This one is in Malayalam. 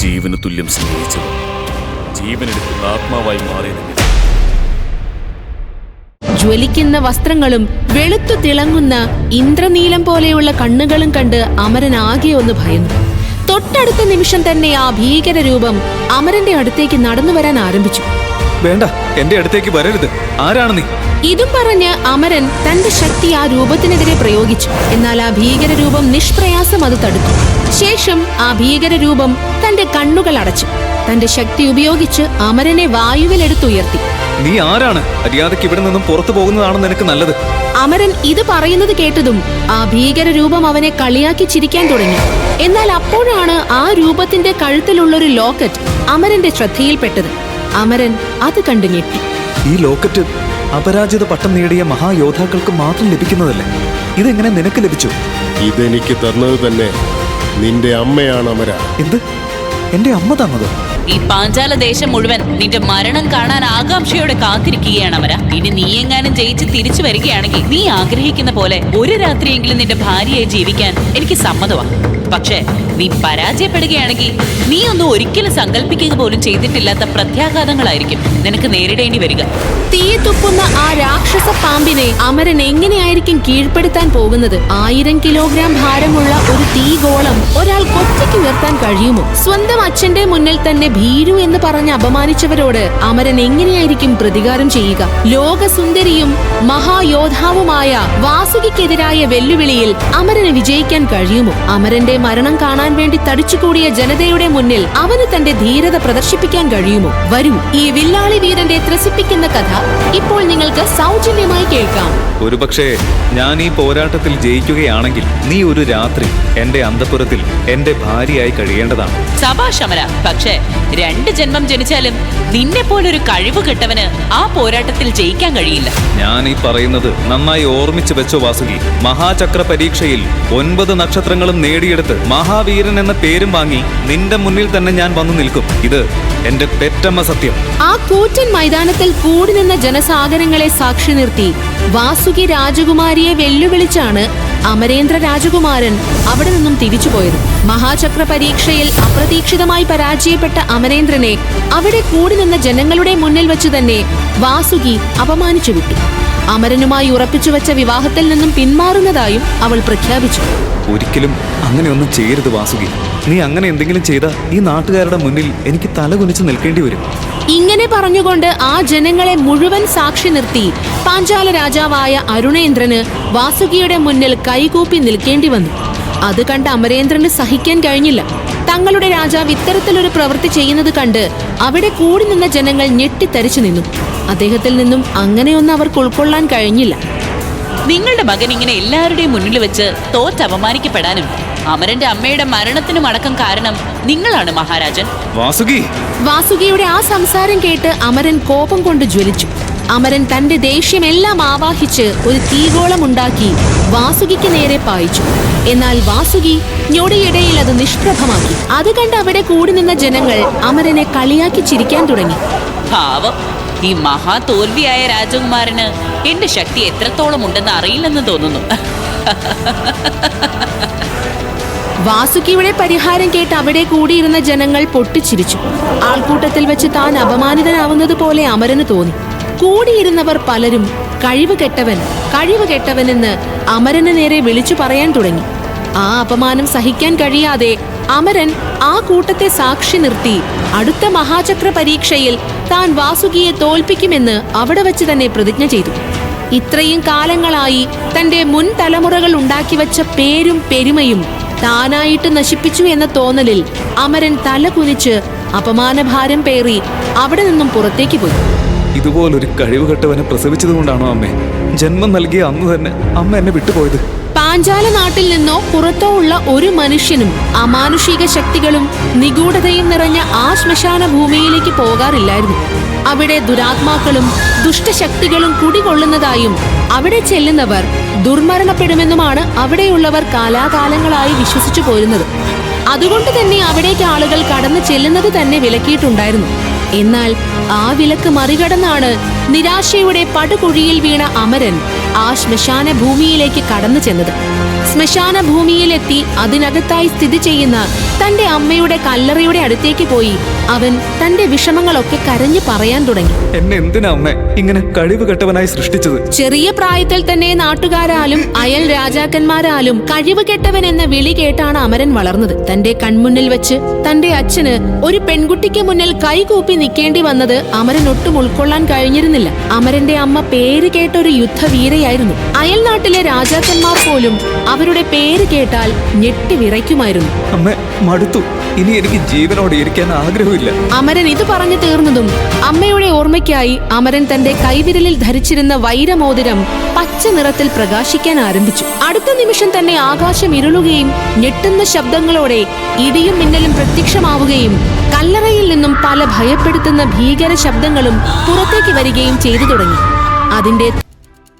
ജീവന് തുല്യം സ്നേഹിച്ചത്. ജീവനെടുക്കുന്ന ആത്മാവായി മാറിയതെങ്കിൽ ജ്വലിക്കുന്ന വസ്ത്രങ്ങളും വെളുത്തു തിളങ്ങുന്ന ഇന്ദ്രനീലം പോലെയുള്ള കണ്ണുകളും കണ്ട് അമരൻ ആകെ ഒന്ന് ഭയന്നു. തൊട്ടടുത്ത നിമിഷം തന്നെ ആ ഭീകര രൂപം അമരന്റെ അടുത്തേക്ക് നടന്നു വരാൻ ആരംഭിച്ചു. വേണ്ട എന്റെ അടുത്തേക്ക് വരരുത്. ആരാണ് നീ? ഇതും പറഞ്ഞ് അമരൻ തന്റെ ശക്തി ആ രൂപത്തിനെതിരെ പ്രയോഗിച്ചു. എന്നാൽ ആ ഭീകര രൂപം നിഷ്പ്രയാസം അത് തടുത്തു. ശേഷം ആ ഭീകര രൂപം തന്റെ കണ്ണുകൾ അടച്ചു. തന്റെ ശക്തി ഉപയോഗിച്ച് അമരനെ വായുവിലെടുത്തുയർത്തി. നീ ആരാണ്? മര്യാദയ്ക്ക് ഇവിടെ നിന്നും പുറത്തു പോകുന്നതാണ് നിനക്ക് നല്ലത്. അമരൻ ഇത് പറയുന്നത് കേട്ടതും ആ ഭീകര രൂപം അവനെ കളിയാക്കി ചിരിക്കാൻ തുടങ്ങി. എന്നാൽ അപ്പോഴാണ് ആ രൂപത്തിന്റെ കഴുത്തിലുള്ളൊരു ലോക്കറ്റ് അമരന്റെ ശ്രദ്ധയിൽപ്പെട്ടത്. അമരൻ അത് കണ്ടു ഞെട്ടി. ഈ ലോക്കറ്റ് അപരാജിത പട്ടം നേടിയ മഹായോദ്ധാക്കൾക്ക് മാത്രം ലഭിക്കുന്നതല്ലേ? ഇതെങ്ങനെ നിനക്ക് ലഭിച്ചു? ഇതെനിക്ക് തന്നത് തന്നെ. നിന്റെ അമ്മയാണ് അമര. എന്ത്? എന്റെ അമ്മ തന്നത്? ഈ പാഞ്ചാല ദേശം മുഴുവൻ നിന്റെ മരണം കാണാൻ ആകാംക്ഷയോടെ കാത്തിരിക്കുകയാണ് അവര ഇനി നീ എങ്ങാനും ജയിച്ച് തിരിച്ചു വരികയാണെങ്കിൽ നീ ആഗ്രഹിക്കുന്ന പോലെ ഒരു രാത്രിയെങ്കിലും നിന്റെ ഭാര്യയായി ജീവിക്കാൻ എനിക്ക് സമ്മതമാണ് പക്ഷേ നീ പരാജയപ്പെടുകയാണെങ്കിൽ നീ ഒന്നും ഒരിക്കലും സങ്കല്പിക്കുക പോലും ചെയ്തിട്ടില്ലാത്ത പ്രത്യാഘാതങ്ങളായിരിക്കും. നിനക്ക് നേരിടേണ്ടി വരിക. തീയെ തുപ്പുന്ന ആ രാക്ഷസ പാമ്പിനെ അമരൻ എങ്ങനെയായിരിക്കും കീഴ്പ്പെടുത്താൻ പോകുന്നത്? ആയിരം കിലോഗ്രാം ഭാരമുള്ള ഒരു തീഗോളം ഒരാൾ കൊച്ചയ്ക്ക് ഉയർത്താൻ കഴിയുമോ? സ്വന്തം അച്ഛന്റെ മുന്നിൽ തന്നെ ഭീരു എന്ന് പറഞ്ഞ് അപമാനിച്ചവരോട് അമരൻ എങ്ങനെയായിരിക്കും പ്രതികാരം ചെയ്യുക? ലോകസുന്ദരിയും മഹായോദ്ധാവുമായ വാസുകിക്കെതിരായ വെല്ലുവിളിയിൽ അമരന് വിജയിക്കാൻ കഴിയുമോ? അമരന്റെ മരണം കാണാൻ വേണ്ടി തടിച്ചുകൂടിയ ജനതയുടെ മുന്നിൽ അവന് തന്റെ ധീരത പ്രദർശിപ്പിക്കാൻ കഴിയുമോ? വരും ഈ വില്ലാളി വീരന്റെ ത്രസിപ്പിക്കുന്ന കഥ ഇപ്പോൾ നിങ്ങൾക്ക് സൗജന്യമായി കേൾക്കാം. ഒരുപക്ഷേ ഞാൻ ഈ പോരാട്ടത്തിൽ ജയിക്കുകയാണെങ്കിൽ നീ ഒരു രാത്രി എന്റെ അന്തപുരത്തിൽ എന്റെ ഭാര്യയായി കഴിയേണ്ടതാണ്. സഭാശമര പക്ഷേ രണ്ട് ജന്മം ജനിച്ചാലും നിന്നെ പോലൊരു കഴിവ് കെട്ടവന് ആ പോരാട്ടത്തിൽ ജയിക്കാൻ കഴിയില്ല. ഞാൻ ഈ പറയുന്നത് നന്നായി ഓർമ്മിച്ചു വെച്ചോ വാസുകി. മഹാചക്ര പരീക്ഷയിൽ ഒൻപത് നക്ഷത്രങ്ങളും നേടിയെടുത്ത് മഹാവീരൻ എന്ന പേരും വാങ്ങി നിന്റെ മുന്നിൽ തന്നെ ഞാൻ വന്നു നിൽക്കും. ഇത് എന്റെ പെറ്റമ്മ സത്യം. ആ കൂറ്റൻ മൈതാനത്തിൽ കൂടി നിന്ന ജനസാഗരങ്ങളെ സാക്ഷി നിർത്തി വാസുകി രാജകുമാരിയെ വെല്ലുവിളിച്ചാണ് അമരേന്ദ്ര രാജകുമാരൻ അവിടെ നിന്നും തിരിച്ചുപോയത് മഹാചക്ര പരീക്ഷയിൽ അപ്രതീക്ഷിതമായി പരാജയപ്പെട്ട അമരേന്ദ്രനെ അവിടെ കൂടി നിന്ന ജനങ്ങളുടെ മുന്നിൽ വെച്ച് തന്നെ വാസുകി അപമാനിച്ചു വിട്ടു. അമരനുമായി ഉറപ്പിച്ചു വെച്ച വിവാഹത്തിൽ നിന്നും പിന്മാറുന്നതായും അവൾ പ്രഖ്യാപിച്ചു. ഒരിക്കലും അങ്ങനെയൊന്നും ചെയ്യരുത് വാസുകി. നീ അങ്ങനെ എന്തെങ്കിലും ചെയ്ത ഈ നാട്ടുകാരുടെ മുന്നിൽ എനിക്ക് തല കുനിച്ച് നിൽക്കേണ്ടി വരും. ഇങ്ങനെ പറഞ്ഞുകൊണ്ട് ആ ജനങ്ങളെ മുഴുവൻ സാക്ഷി നിർത്തി പാഞ്ചാല രാജാവായ അരുണേന്ദ്രന് വാസുകിയുടെ മുന്നിൽ കൈകൂപ്പി നിൽക്കേണ്ടി വന്നു. അത് കണ്ട് അമരേന്ദ്രന് സഹിക്കാൻ കഴിഞ്ഞില്ല. തങ്ങളുടെ രാജാവ് ഇത്തരത്തിലൊരു പ്രവൃത്തി ചെയ്യുന്നത് കണ്ട് അവിടെ കൂടി നിന്ന ജനങ്ങൾ ഞെട്ടിത്തരിച്ചു നിന്നു. അദ്ദേഹത്തിൽ നിന്നും അങ്ങനെയൊന്നും അവർക്ക് ഉൾക്കൊള്ളാൻ കഴിഞ്ഞില്ല. നിങ്ങളുടെ മകൻ ഇങ്ങനെ എല്ലാവരുടെയും മുന്നിൽ വെച്ച് തോറ്റ് അപമാനിക്കപ്പെടാനും അമരന്റെ അമ്മയുടെ മരണത്തിനും അടക്കം കാരണം നിങ്ങളാണ് മഹാരാജൻ. വാസുകി. വാസുകിയുടെ ആ സംസാരം കേട്ട് അമരൻ കോപം കൊണ്ട് ജ്വലിച്ചു. അമരൻ തന്റെ ദേഷ്യമെല്ലാം ആവാഹിച്ച് ഒരു തീഗോളം ഉണ്ടാക്കി വാസുകിക്ക് നേരെ പായിച്ചു. എന്നാൽ വാസുകി ഞൊടിയിടയിൽ അത് നിഷ്പ്രഭമാക്കി. അത് കണ്ട് അവിടെ കൂടി നിന്ന ജനങ്ങൾ അമരനെ കളിയാക്കി ചിരിക്കാൻ തുടങ്ങി. പാവം. ഈ മഹാ തോൽവിയായ രാജകുമാരന് എന്റെ ശക്തി എത്രത്തോളം ഉണ്ടെന്ന് അറിയില്ലെന്ന് തോന്നുന്നു. വാസുകിയുടെ പരിഹാരം കേട്ട് അവിടെ കൂടിയിരുന്ന ജനങ്ങൾ പൊട്ടിച്ചിരിച്ചു. ആൾക്കൂട്ടത്തിൽ വെച്ച് താൻ അപമാനിതനാവുന്നത് പോലെ അമരന് തോന്നി. കൂടിയിരുന്നവർ പലരും കഴിവ് കെട്ടവൻ കഴിവ് കെട്ടവനെന്ന് അമരന് നേരെ വിളിച്ചു പറയാൻ തുടങ്ങി. ആ അപമാനം സഹിക്കാൻ കഴിയാതെ അമരൻ ആ കൂട്ടത്തെ സാക്ഷി നിർത്തി. അടുത്ത മഹാചക്ര പരീക്ഷയിൽ താൻ വാസുകിയെ തോൽപ്പിക്കുമെന്ന് അവിടെ വെച്ച് തന്നെ പ്രതിജ്ഞ ചെയ്തു. ഇത്രയും കാലങ്ങളായി തന്റെ മുൻ തലമുറകൾ ഉണ്ടാക്കി വച്ച പേരും പെരുമയും താനായിട്ട് നശിപ്പിച്ചു എന്ന തോന്നലിൽ അമരൻ തല കുനിച്ച് അപമാനഭാരം പേറി അവിടെ നിന്നും പുറത്തേക്ക് പോയി. ഇതുപോലൊരു കഴിവുകെട്ടവനെ പ്രസവിച്ചതുകൊണ്ടാണോ അമ്മേ? ജന്മം നൽകിയ അന്ന് തന്നെ അമ്മ എന്നെ വിട്ടുപോയത്. പാഞ്ചാല നാട്ടിൽ നിന്നോ പുറത്തോ ഉള്ള ഒരു മനുഷ്യനും അമാനുഷിക ശക്തികളും നിഗൂഢതയും നിറഞ്ഞ ആ ശ്മശാന ഭൂമിയിലേക്ക് പോകാറില്ലായിരുന്നു. അവിടെ ദുരാത്മാക്കളും ദുഷ്ടശക്തികളും കുടികൊള്ളുന്നതായും അവിടെ ചെല്ലുന്നവർ ദുർമരണപ്പെടുമെന്നുമാണ് അവിടെയുള്ളവർ കാലാകാലങ്ങളായി വിശ്വസിച്ചു പോരുന്നത്. അതുകൊണ്ട് തന്നെ അവിടേക്ക് ആളുകൾ കടന്നു ചെല്ലുന്നത് തന്നെ വിലക്കിയിട്ടുണ്ടായിരുന്നു. എന്നാൽ ആ വിലക്ക് മറികടന്നാണ് നിരാശയുടെ പടുകുഴിയിൽ വീണ അമരൻ ആ ശ്മശാന ഭൂമിയിലേക്ക് കടന്നു ചെന്നത്. ശ്മശാന ഭൂമിയിലെത്തി അതിനകത്തായി സ്ഥിതി ചെയ്യുന്ന തന്റെ അമ്മയുടെ കല്ലറയുടെ അടുത്തേക്ക് പോയി. അവൻ തന്റെ വിഷമങ്ങളൊക്കെ കരഞ്ഞു പറയാൻ തുടങ്ങി. എന്നെ എന്തിനാ അമ്മ ഇങ്ങനെ കഴിവ് കെട്ടവനായി സൃഷ്ടിച്ചത്? ചെറിയ പ്രായത്തിൽ തന്നെ നാട്ടുകാരാലും അയൽ രാജാക്കന്മാരാലും കഴിവ് കെട്ടവൻ എന്ന വിളി കേട്ടാണ് അമരൻ വളർന്നത്. തന്റെ കൺമുന്നിൽ വെച്ച് തന്റെ അച്ഛന് ഒരു പെൺകുട്ടിക്ക് മുന്നിൽ കൈകൂപ്പി നിൽക്കേണ്ടി വന്നത് അമരൻ ഒട്ടും ഉൾക്കൊള്ളാൻ കഴിഞ്ഞിരുന്നില്ല. അമരന്റെ അമ്മ പേര് കേട്ട ഒരു യുദ്ധവീരയായിരുന്നു. അയൽ നാട്ടിലെ രാജാക്കന്മാർ പോലും അവരുടെ പേര് കേട്ടാൽ ഞെട്ടി വിറയ്ക്കുമായിരുന്നു. അമ്മ മടുത്തു. ഇനി എനിക്ക് ജീവനോടെ ഇരിക്കാൻ ആഗ്രഹമില്ല. അമരൻ ഇത് പറഞ്ഞു തീർന്നതും അമ്മയുടെ ഓർമ്മയ്ക്കായി അമരൻ തന്റെ കൈവിരലിൽ ധരിച്ചിരുന്ന വൈരമോതിരം പച്ച നിറത്തിൽ പ്രകാശിക്കാൻ ആരംഭിച്ചു. അടുത്ത നിമിഷം തന്നെ ആകാശം ഇരുളുകയും ഞെട്ടുന്ന ശബ്ദങ്ങളോടെ ഇടിയും മിന്നലും പ്രത്യക്ഷമാവുകയും കല്ലറയിൽ നിന്നും പല ഭയപ്പെടുത്തുന്ന ഭീകര ശബ്ദങ്ങളും പുറത്തേക്ക് വരികയും ചെയ്തു തുടങ്ങി. അതിന്റെ